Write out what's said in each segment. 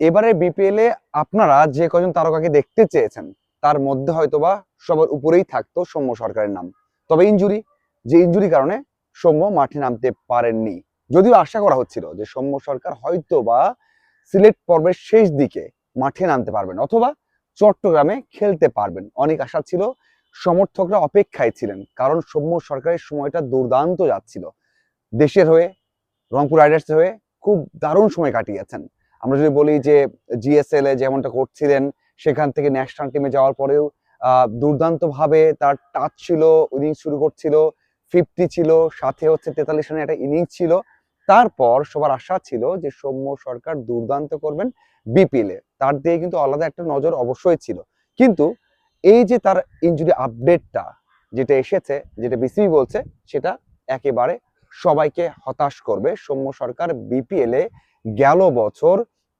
এবারে বিপিএল এ আপনারা যে কজন তারকাকে দেখতে চেয়েছেন, তার মধ্যে হয়তোবা সবার উপরেই থাকতো সৌম্য সরকারের নাম। তবে ইনজুরি যে ইনজুরি কারণে সৌম্য মাঠে নামতে পারেননি। যদিও আশা করা হচ্ছিল যে সৌম্য সরকার হয়তো বা সিলেট পর্বের শেষ দিকে মাঠে নামতে পারবেন অথবা চট্টগ্রামে খেলতে পারবেন। অনেক আশা ছিল, সমর্থকরা অপেক্ষায় ছিলেন, কারণ সৌম্য সরকারের সময়টা দুর্দান্ত যাচ্ছিল। দেশের হয়ে, রংপুর রাইডার্সের হয়ে খুব দারুণ সময় কাটিয়েছেন। আমরা যদি বলি যে জিএসএল এ যেমনটা করছিলেন, সেখান থেকে ন্যাশনাল টিমে যাওয়ার পরেও দুর্দান্ত ভাবে তার টাচ ছিল ইনিংস শুরু করছিল ফিফটি ছিল, সাথে হচ্ছে তেতাল্লিশ রানের একটা ইনিংস ছিল। তারপর সবার আশা ছিল যে সৌম্য সরকার দুর্দান্ত করবেন বিপিএল তার দিয়ে কিন্তু আলাদা একটা নজর অবশ্যই ছিল। কিন্তু এই যে তার ইনজুরি আপডেটটা যেটা এসেছে, যেটা বিসিবি বলছে, সেটা একেবারে সবাইকে হতাশ করবে। সৌম্য সরকার বিপিএল এ গেল বছর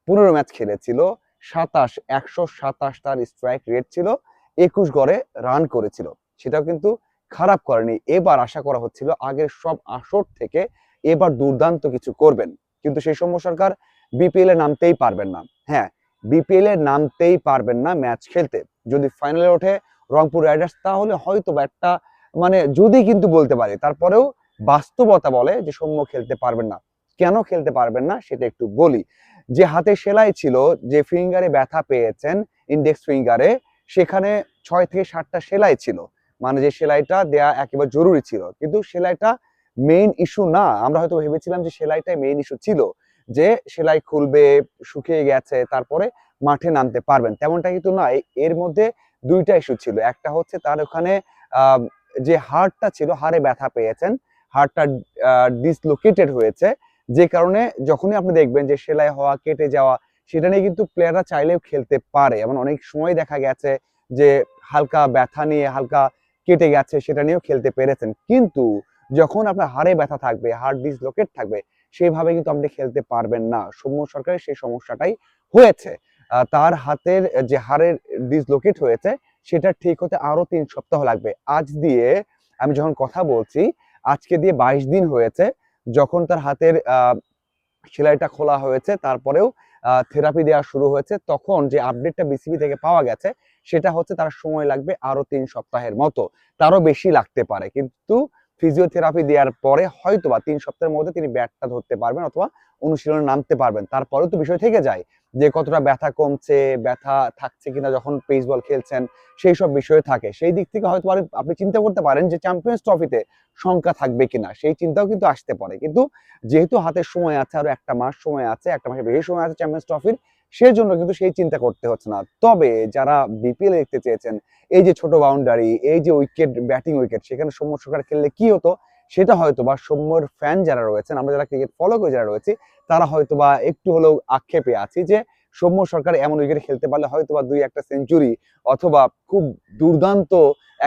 পনেরো ম্যাচ খেলেছিল, সাতাশ, একশো সাতাশ তার স্ট্রাইক রেট ছিল, একুশ গড়ে রান করেছিল। সেটাও কিন্তু খারাপ করেনি। এবার আশা করা হচ্ছিল আগের সব আসর থেকে এবার দুর্দান্ত কিছু করবেন। কিন্তু সেই সৌম্য সরকার বিপিএল এ নামতেই পারবেন না। হ্যাঁ বিপিএল এ নামতেই পারবেন না ম্যাচ খেলতে। যদি ফাইনালে ওঠে রংপুর রাইডার্স, তাহলে হয়তো একটা মানে যদি কিন্তু বলতে পারে, তারপরেও বাস্তবতা বলে যে সৌম্য খেলতে পারবেন না। কেন খেলতে পারবেন না সেটা একটু বলি। যে হাতে সেলাই ছিল, যে ফিঙ্গারে ব্যথা পেয়েছেন ইন্ডেক্স ফিঙ্গারে সেখানে ছয় থেকে সাতটা সেলাই ছিল। মানে যে সেলাইটা দেয়া একেবারে জরুরি ছিল। কিন্তু সেলাইটা মেইন ইস্যু না। আমরা হয়তো ভেবেছিলাম যে সেলাইটাই মেইন ইস্যু ছিল। যে সেলাই খুলবে, শুকিয়ে গেছে, তারপরে মাঠে নামতে পারবেন। তেমনটা কিন্তু না। এর মধ্যে দুইটা ইস্যু ছিল। একটা হচ্ছে তার ওখানে যে হাড়টা ছিল, হাড়ে ব্যথা পেয়েছেন, হাড়টা ডিসলোকেটেড হয়েছে। যে কারণে যখনই আপনি দেখবেন যে সেলাই হওয়া, কেটে যাওয়া, সেটা নিয়ে কিন্তু প্লেয়াররা চাইলেও খেলতে পারে। এমন অনেক সময় দেখা গেছে যে হালকা ব্যথা নিয়ে, হালকা কেটে গেছে, সেটা নিয়েও খেলতে পেরেছেন। কিন্তু যখন আপনার হাড়ে ব্যথা থাকবে, হাড় ডিসলোকেট থাকবে সেইভাবে কিন্তু আপনি খেলতে পারবেন না। সৌম্য সরকারের সেই সমস্যাটাই হয়েছে। তার হাতের যে হাড়ের ডিসলোকেট হয়েছে, সেটা ঠিক হতে আরও তিন সপ্তাহ লাগবে। আজ দিয়ে আমি যখন কথা বলছি, আজকে দিয়ে বাইশ দিন হয়েছে যখন তার হাতের সেলাইটা খোলা হয়েছে, তারপরেও থেরাপি দেওয়া শুরু হয়েছে, তখন যে আপডেটটা বিসিবি থেকে পাওয়া গেছে, সেটা হচ্ছে তার সময় লাগবে আরও তিন সপ্তাহের মতো। তারও বেশি লাগতে পারে। কিন্তু ফিজিওথেরাপি দেওয়ার পরে হয়তো বা তিন সপ্তাহের মধ্যে তিনি ব্যাটটা ধরতে পারবেন অথবা অনুশীলনে নামতে পারবেন। তারপরেও তো বিষয় থেকে যায় যে কতটা ব্যথা কমছে, ব্যথা থাকছে কিনা যখন পেস বল খেলছেন, সেই সব বিষয়ে থাকে। সেই দিক থেকে হয়তো আপনি চিন্তা করতে পারেন যে চ্যাম্পিয়ন্স ট্রফিতে সংখ্যা থাকবে কিনা, সেই চিন্তাও কিন্তু আসতে পারে। কিন্তু যেহেতু হাতের সময় আছে, আরও একটা মাস সময় আছে, একটা মাসের বেশি সময় আছে চ্যাম্পিয়ন্স ট্রফির সেজন্য কিন্তু সেই চিন্তা করতে হচ্ছে না। তবে যারা বিপিএল দেখতে চেয়েছেন, এই যে ছোট বাউন্ডারি এই যে উইকেট ব্যাটিং উইকেট সেখানে সৌম্য সরকার খেললে কি হতো? সেটা হয়তো বা সৌম্যর ফ্যান যারা রয়েছেন, আমরা যারা ক্রিকেট ফলো করে যারা রয়েছে, তারা হয়তো বা একটু হলেও আক্ষেপে আছি যে সৌম্য সরকার এমন উইকেটে খেলতে পারলে হয়তো বা দুই একটা সেঞ্চুরি অথবা খুব দুর্দান্ত,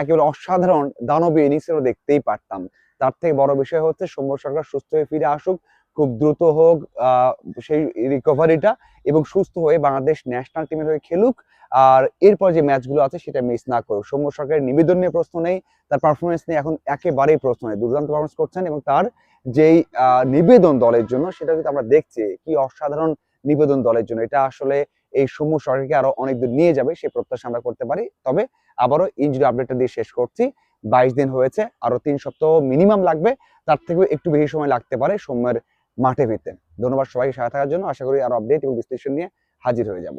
একেবারে অসাধারণ দানবী ইনিংস দেখতেই পারতাম। তার থেকে বড় বিষয় হচ্ছে সৌম্য সরকার সুস্থ হয়ে ফিরে আসুক খুব দ্রুত হোক সেই রিকভারিটা এবং সুস্থ হয়ে বাংলাদেশ ন্যাশনাল টিমের হয়ে খেলুক। আর এরপর যে ম্যাচগুলো আছে সেটা মিস না করুক। সৌম্য সরকারের নিবেদন নিয়ে প্রশ্ন নেই, তার পারফরমেন্স নিয়ে এখন একেবারেই প্রশ্ন নেই। দুর্দান্ত পারফরমেন্স করছেন এবং তার যেই নিবেদন দলের জন্য সেটা কিন্তু আমরা দেখছি। কি অসাধারণ নিবেদন দলের জন্য। এটা আসলে এই সৌম্য সরকারকে আরও অনেক দূর নিয়ে যাবে সেই প্রত্যাশা আমরা করতে পারি। তবে আবারও ইঞ্জুরি আপডেটটা দিয়ে শেষ করছি। বাইশ দিন হয়েছে, আরও তিন সপ্তাহ মিনিমাম লাগবে। তার থেকেও একটু বেশি সময় লাগতে পারে। সৌম্যের মাঠে ফিরতেন। ধন্যবাদ সবাইকে সাথে থাকার জন্য। আশা করি আর আপডেট এবং বিশ্লেষণ নিয়ে হাজির হয়ে যাব।